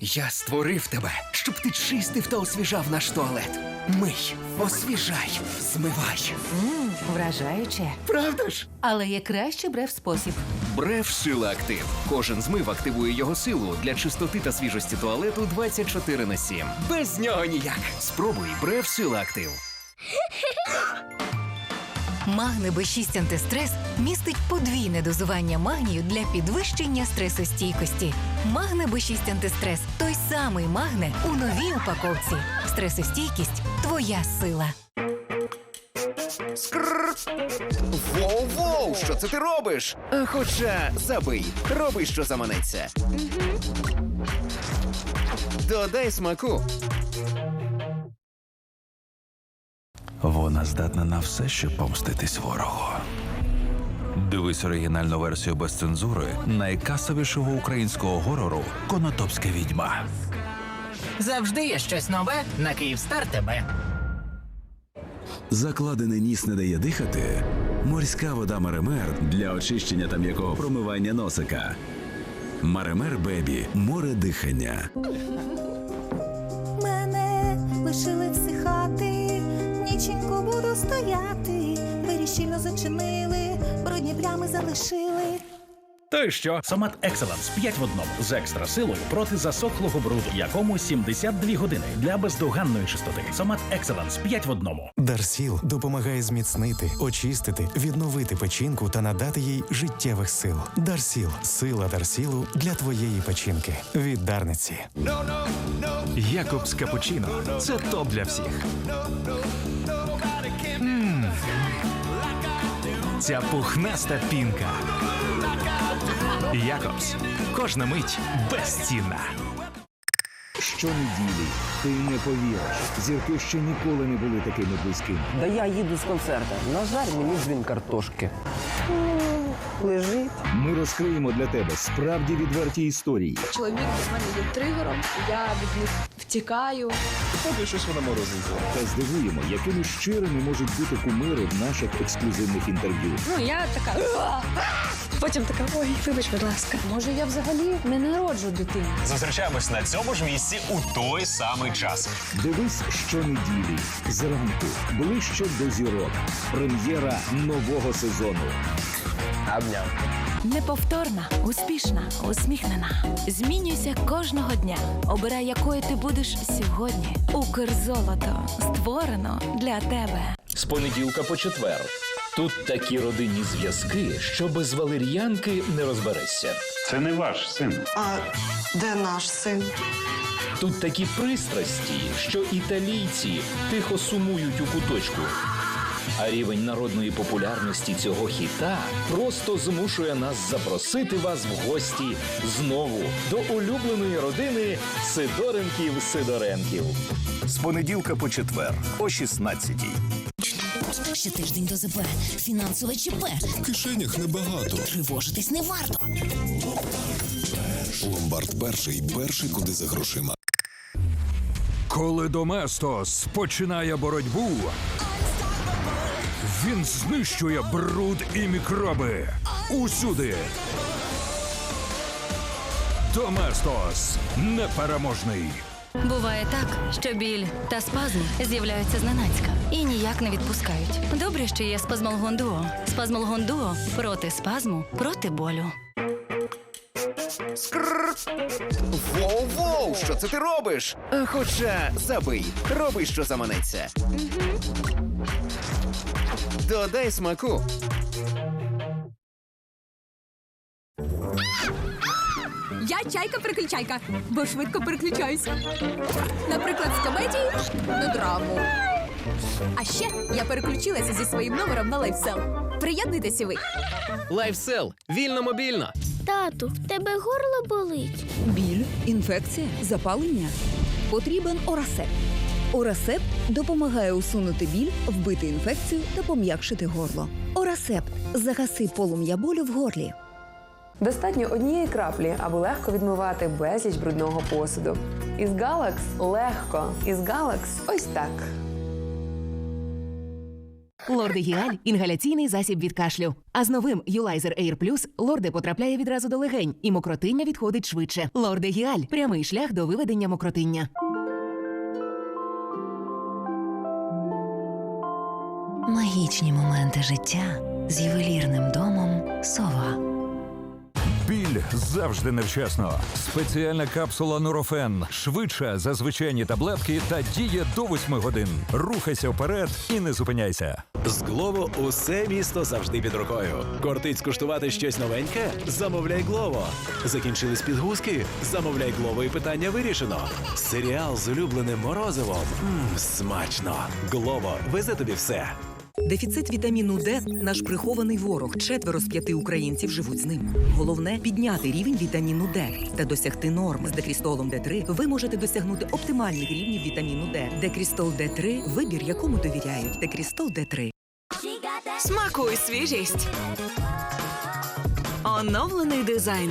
Я створив тебе, щоб ти чистив та освіжав наш туалет. Мий, освіжай, змивай. Вражаюче. Правда ж? Але є краще брев спосіб. Бреф Сила Актив. Кожен змив активує його силу для чистоти та свіжості туалету 24 на 7. Без нього ніяк. Спробуй Бреф Сила Актив. Магне Б6 антистрес містить подвійне дозування магнію для підвищення стресостійкості. Магне Б6 антистрес той самий магне у новій упаковці. Стресостійкість твоя сила. Скррр. Воу-воу, що це ти робиш? Е, Хоча забий, роби, що заманеться. Додай смаку. Вона здатна на все, щоб помститись ворогу. Дивись оригінальну версію без цензури найкасовішого українського горору Конотопська відьма. Завжди є щось нове на Київстар ТБ. Закладений ніс не дає дихати. Морська вода Маремер для очищення та м'якого промивання носика. Маремер Бебі море дихання. Мене лишили всихати, ніченько буду стояти. Двері щільно зачинили, брудні плями залишили. То й що? Сомат Екселенс 5 в одному з екстра силою проти засохлого бруду, якому 72 години для бездоганної чистоти. Сомат Екселенс 5 в одному. Дарсіл допомагає зміцнити, очистити, відновити печінку та надати їй життєвих сил. Дарсіл сила Дарсілу для твоєї печінки. Від Дарниці. Якобс Капучино. Це топ для всіх. Ця пухнаста пінка. Якобс. Кожна мить безцінна. Щонеділі ти не повіриш. Зірки ще ніколи не були такими близькими. Да я їду з концерту. На жаль, мені дзвін картошки. Лежить. Ми розкриємо для тебе справді відверті історії. Чоловік для мене є тригером, я від них втікаю. Поки щось вона морозить. Та здивуємо, якими щирими можуть бути кумири в наших ексклюзивних інтерв'ю. Ну я така. Потім така, ой, вибач, будь ласка. Може, я взагалі не народжу дитину. Зустрічаємось на цьому ж місці у той самий час. Дивись щонеділі зранку ближче до зірок. Прем'єра нового сезону. Обняв. Неповторна, успішна, усміхнена. Змінюйся кожного дня. Обирай, якою ти будеш сьогодні. Укрзолото створено для тебе. З понеділка по четвер. Тут такі родинні зв'язки, що без валер'янки не розберешся. Це не ваш син. А де наш син? Тут такі пристрасті, що італійці тихо сумують у куточку. А рівень народної популярності цього хіта просто змушує нас запросити вас в гості знову до улюбленої родини Сидоренків Сидоренків. З понеділка по четвер о 16-й. Ще тиждень до ЗП. Фінансове ЧП. В кишенях небагато. Тривожитись не варто. Ломбард перший, перший куди за грошима. Коли Доместос починає боротьбу, він знищує бруд і мікроби усюди. Доместос непереможний. Буває так, що біль та спазм з'являються зненацька і ніяк не відпускають. Добре, що є спазмолгон дуо. Спазмолгон дуо проти спазму, проти болю. Скррр. Воу-воу, що це ти робиш? Е, Хоча забий, роби, що заманеться. Додай смаку. Я чайка-переключайка, бо швидко переключаюся. Наприклад, з комедії на драму. А ще я переключилася зі своїм номером на лайфсел. Приєднуйтеся ви. Лайфсел. Вільно мобільно. Тату, в тебе горло болить. Біль, інфекція, запалення. Потрібен орасеп. Орасепт допомагає усунути біль, вбити інфекцію та пом'якшити горло. Орасепт загаси полум'я болю в горлі. Достатньо однієї краплі, аби легко відмивати безліч брудного посуду. Із Галакс легко. Із Галакс ось так. Лордегіаль інгаляційний засіб від кашлю. А з новим Юлайзер Air Plus лорде потрапляє відразу до легень, і мокротиння відходить швидше. Лордегіаль прямий шлях до виведення мокротиння. Магічні моменти життя з ювелірним домом Сова. Біль завжди невчасно. Спеціальна капсула Нурофен швидша за звичайні таблетки та діє до 8 годин. Рухайся вперед і не зупиняйся. З Глово усе місто завжди під рукою. Кортить скуштувати щось новеньке? Замовляй Глово. Закінчились підгузки? Замовляй Глово і питання вирішено. Серіал з улюбленим морозивом. Мм, смачно. Глово везе тобі все. Дефіцит вітаміну Д наш прихований ворог. Четверо з п'яти українців живуть з ним. Головне підняти рівень вітаміну Д та досягти норми. З декрістолом Д3 ви можете досягнути оптимальних рівнів вітаміну Д. Декрістол Д3 – вибір, якому довіряють. Декрістол Д3. Смакуй свіжість. Оновлений дизайн.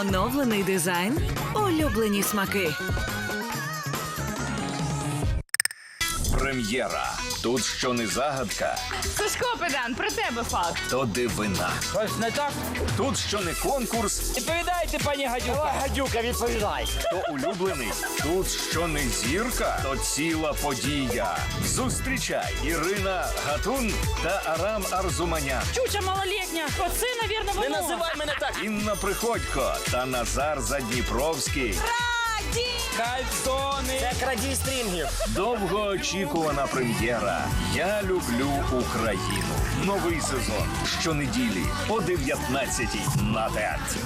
Оновлений дизайн. Улюблені смаки. Прем'єра. Тут що не загадка, Сашко Педан, про тебе факт. то дивина. Щось не так? Тут що не конкурс, Відповідайте, пані Гадюка. Гадюка, відповідай. то улюблений. Тут що не зірка, то ціла подія. Зустрічай Ірина Гатун та Арам Арзуманян. Чуча малолітня. Оце, навірно. Не називай мене так. Інна Приходько та Назар Задніпровський. Кальсони. Це крадій стрінгів. Довгоочікувана прем'єра. Я люблю Україну. Новий сезон. Щонеділі о 19-й на ТЕТ.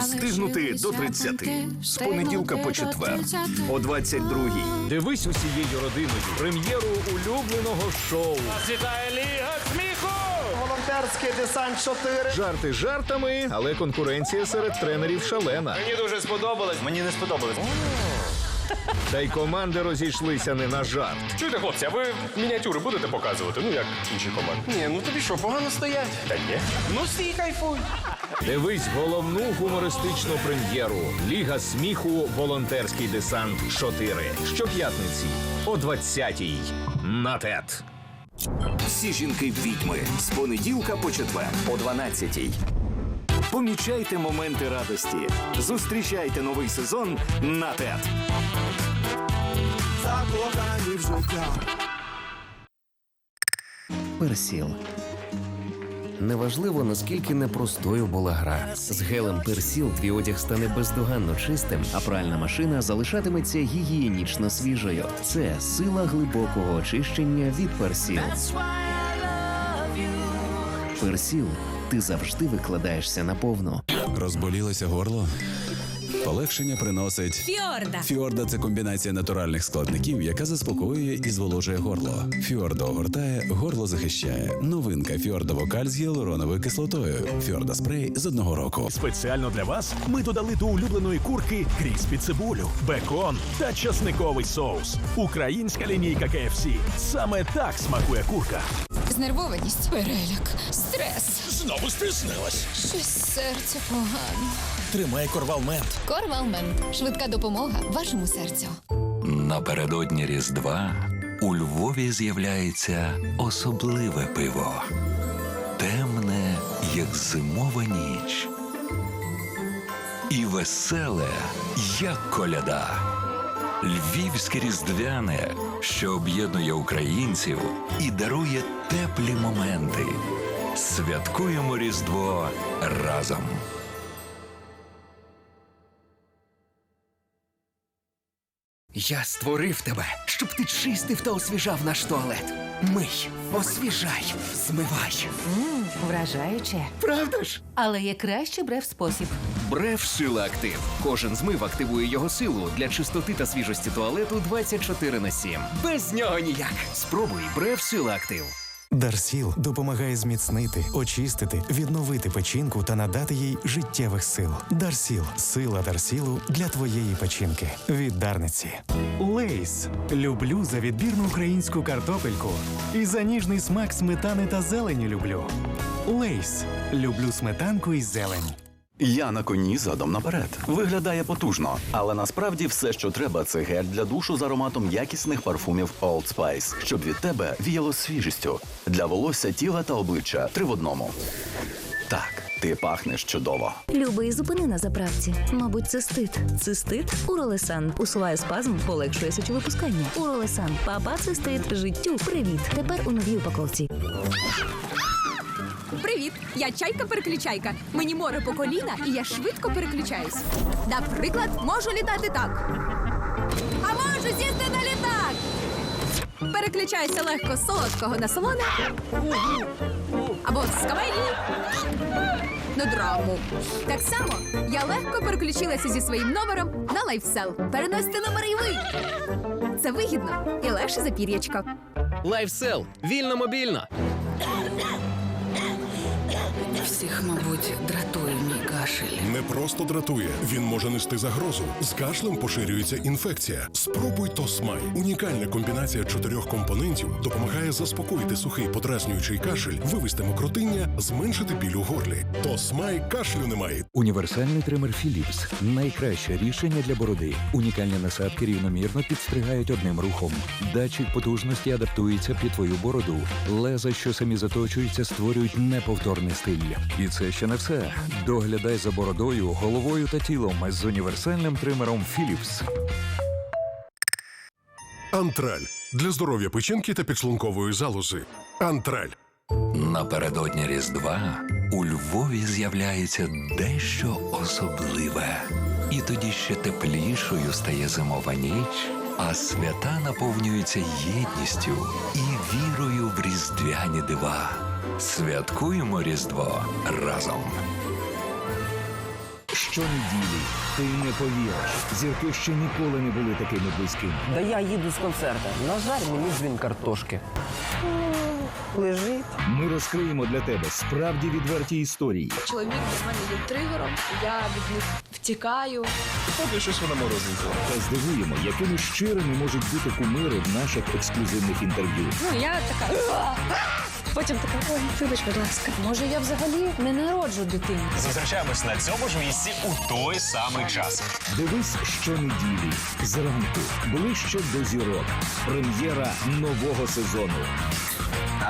Встигнути до 30. З понеділка по четвер. О 22-й. Дивись усією родиною прем'єру улюбленого шоу. Світає Ліга сміху. Волонтерський десант 4. Жарти жартами, але конкуренція серед тренерів шалена. Мені дуже сподобалось. Мені не сподобалось. Та й команди розійшлися не на жарт. Чуєте, хлопці, а ви мініатюри будете показувати? Ну як інші команди? Ні, ну тобі що, погано стоять? Та ні. Ну стій, кайфуй. Дивись головну гумористичну прем'єру Ліга сміху Волонтерський десант 4. Щоп'ятниці о 20-й на ТЕТ. Всі жінки відьми з понеділка по четвер о 12-й. Помічайте моменти радості. Зустрічайте новий сезон на ТЕТ. Закохані в життя. Персіл. Неважливо, наскільки непростою була гра. З гелем Персіл твій одяг стане бездоганно чистим, а пральна машина залишатиметься гігієнічно свіжою. Це сила глибокого очищення від Персіл. Персіл. Ти завжди викладаєшся наповну. Розболілося горло? Полегшення приносить Фіорда. Фіорда це комбінація натуральних складників, яка заспокоює і зволожує горло. Фіорда огортає, горло захищає. Новинка Фіорда Вокаль з гіалуроновою кислотою. Фіорда спрей з одного року. Спеціально для вас ми додали до улюбленої курки кріспі цибулю, бекон та часниковий соус. Українська лінійка KFC. Саме так смакує курка. Знервованість, переляк, стрес. Знову стиснилась. Щось серце погано. Тримай корвалмент. Корвалмен. Швидка допомога вашому серцю. Напередодні Різдва у Львові з'являється особливе пиво. Темне, як зимова ніч. І веселе, як коляда. Львівське різдвяне, що об'єднує українців і дарує теплі моменти. Святкуємо Різдво разом. Я створив тебе, щоб ти чистив та освіжав наш туалет. Мий, освіжай, змивай. Мм, вражаюче. Правда ж? Але є краще брев спосіб. Брев Сила Актив. Кожен змив активує його силу для чистоти та свіжості туалету 24 на 7. Без нього ніяк. Спробуй брев Сила Актив. Дарсіл допомагає зміцнити, очистити, відновити печінку та надати їй життєвих сил. Дарсіл сила Дарсілу для твоєї печінки. Від Дарниці. Лейс. Люблю за відбірну українську картопельку. І за ніжний смак сметани та зелені люблю. Лейс. Люблю сметанку і зелень. Я на коні задом наперед. Виглядає потужно, але насправді все, що треба, це гель для душу з ароматом якісних парфумів Old Spice, щоб від тебе віяло свіжістю. Для волосся, тіла та обличчя три в одному. Так, ти пахнеш чудово. Любий, зупини на заправці. Мабуть, це стид. Цистит? Уролесан. Усуває спазм, полегшує сечовипускання. Уролесан. Папа цистит. Життю. Привіт. Тепер у новій упаковці. Привіт! Я чайка-переключайка. Мені море по коліна, і я швидко переключаюсь. Наприклад, можу літати так. А можу сісти на літак. Переключаюся легко з солодкого на солоне. Або з комедії на драму. Так само я легко переключилася зі своїм номером на лайфсел. Переносите номер і ви. Це вигідно і легше за пір'ячко. Лайфсел. Вільно мобільно. Всіх, мабуть, дратує мій кашель. Не просто дратує, він може нести загрозу. З кашлем поширюється інфекція. Спробуй Тосмай. Унікальна комбінація чотирьох компонентів допомагає заспокоїти сухий подразнюючий кашель, вивести мокротиння, зменшити біль у горлі. Тосмай кашлю немає. Універсальний тример Philips – найкраще рішення для бороди. Унікальні насадки рівномірно підстригають одним рухом. Датчик потужності адаптується під твою бороду. Леза, що самі заточуються, створюють неповторний стиль. І це ще не все. Доглядай за бородою, головою та тілом з універсальним тримером Philips. Антраль для здоров'я печінки та підшлункової залози. Антраль. Напередодні Різдва у Львові з'являється дещо особливе. І тоді ще теплішою стає зимова ніч, а свята наповнюються єдністю і вірою в різдвяні дива. Святкуємо Різдво разом. Щонеділі ти не повіриш. Зірки ще ніколи не були такими близькими. Да я їду з концерту. На жаль, мені дзвін картошки. Лежить. Ми розкриємо для тебе справді відверті історії. Чоловік для мене є тригером, я від них втікаю. Поки щось вона морозенько. Та здивуємо, якими щирими можуть бути кумири в наших ексклюзивних інтерв'ю. Ну, я така. Потім така, ой, вибач, будь ласка, може я взагалі не народжу дитину. Зустрічаємось на цьому ж місці у той самий час. Дивись щонеділі зранку ближче до зірок. Прем'єра нового сезону.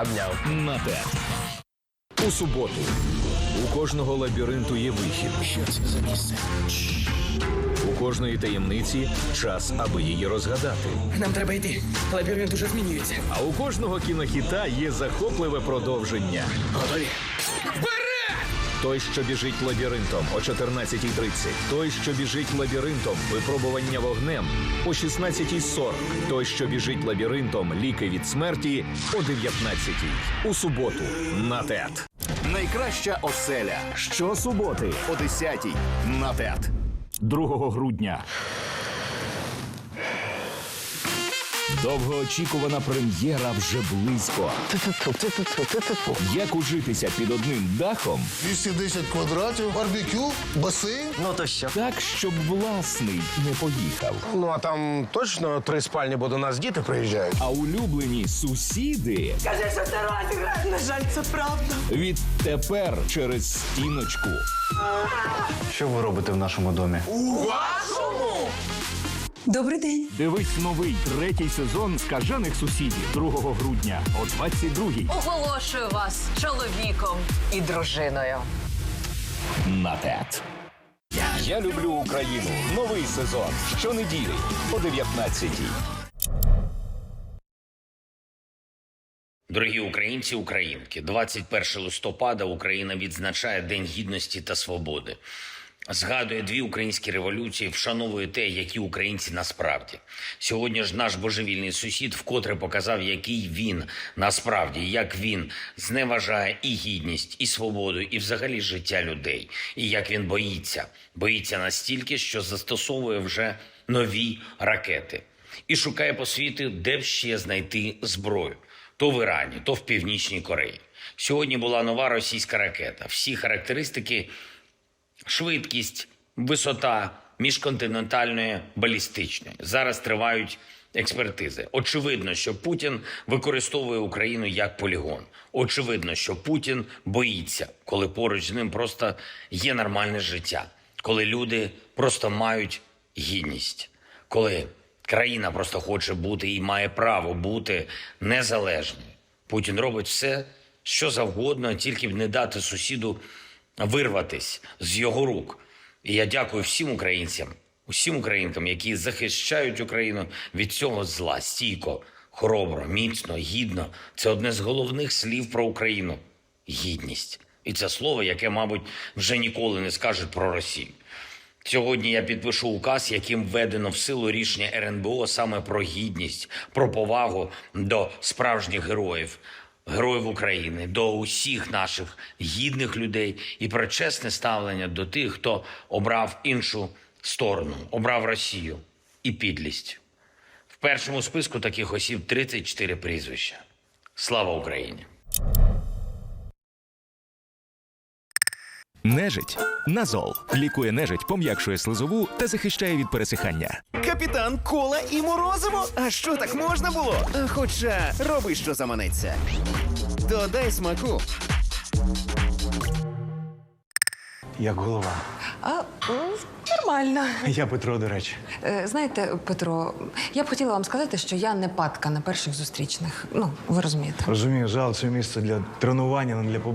Обняв. На ТЕТ. У суботу. У кожного лабіринту є вихід. Що це за місце? Кожної таємниці час, аби її розгадати. Нам треба йти. Лабіринт уже змінюється. А у кожного кінохіта є захопливе продовження. Готові. Той, що біжить лабіринтом о 14.30. Той, що біжить лабіринтом, випробування вогнем о 16.40. Той, що біжить лабіринтом, ліки від смерті о 19.00. У суботу на ТЕТ. Найкраща оселя. Щосуботи о 10.00 на ТЕТ. 2 грудня. Довгоочікувана прем'єра вже близько. Як ужитися під одним дахом? 210 квадратів, барбекю, басейн. Ну то що? Так, щоб власний не поїхав. Ну а там точно три спальні, бо до нас діти приїжджають. А улюблені сусіди Кажи, що ти радий. На жаль, це правда. відтепер через стіночку. Що ви робите в нашому домі? У вашому? Добрий день. Дивись новий третій сезон скажених сусідів 2 грудня о 22-й. Оголошую вас чоловіком і дружиною. На ТЕТ. Я люблю Україну. Новий сезон. Щонеділі о 19-й. Дорогі українці, українки, 21 листопада Україна відзначає День гідності та свободи. Згадує дві українські революції, вшановує те, які українці насправді. Сьогодні ж наш божевільний сусід вкотре показав, який він насправді, як він зневажає і гідність, і свободу, і взагалі життя людей, і як він боїться, боїться настільки, що застосовує вже нові ракети і шукає по світу, де б ще знайти зброю то в Ірані, то в Північній Кореї. Сьогодні була нова російська ракета. Всі характеристики, швидкість, висота міжконтинентальної балістичної. Зараз тривають експертизи. Очевидно, що Путін використовує Україну як полігон. Очевидно, що Путін боїться, коли поруч з ним просто є нормальне життя, коли люди просто мають гідність, коли країна просто хоче бути і має право бути незалежною. Путін робить все, що завгодно, тільки б не дати сусіду вирватись з його рук. І я дякую всім українцям, усім українкам, які захищають Україну від цього зла стійко, хоробро, міцно, гідно. Це одне з головних слів про Україну гідність. І це слово, яке, мабуть, вже ніколи не скажуть про Росію. Сьогодні я підпишу указ, яким введено в силу рішення РНБО саме про гідність, про повагу до справжніх героїв, героїв України, до усіх наших гідних людей і про чесне ставлення до тих, хто обрав іншу сторону, обрав Росію і підлість. В першому списку таких осіб 34 прізвища. Слава Україні! Нежить Назол лікує нежить, пом'якшує слизову та захищає від пересихання. Капітан Кола і Морозиво? А що так можна було? Хоча роби, що заманеться. Додай смаку. Як голова. А, нормально. Я Петро, до речі. Е, Знаєте, Петро, я б хотіла вам сказати, що я не падка на перших зустрічних. Ну, ви розумієте. Розумію, зал це місце для тренування, не для побачення.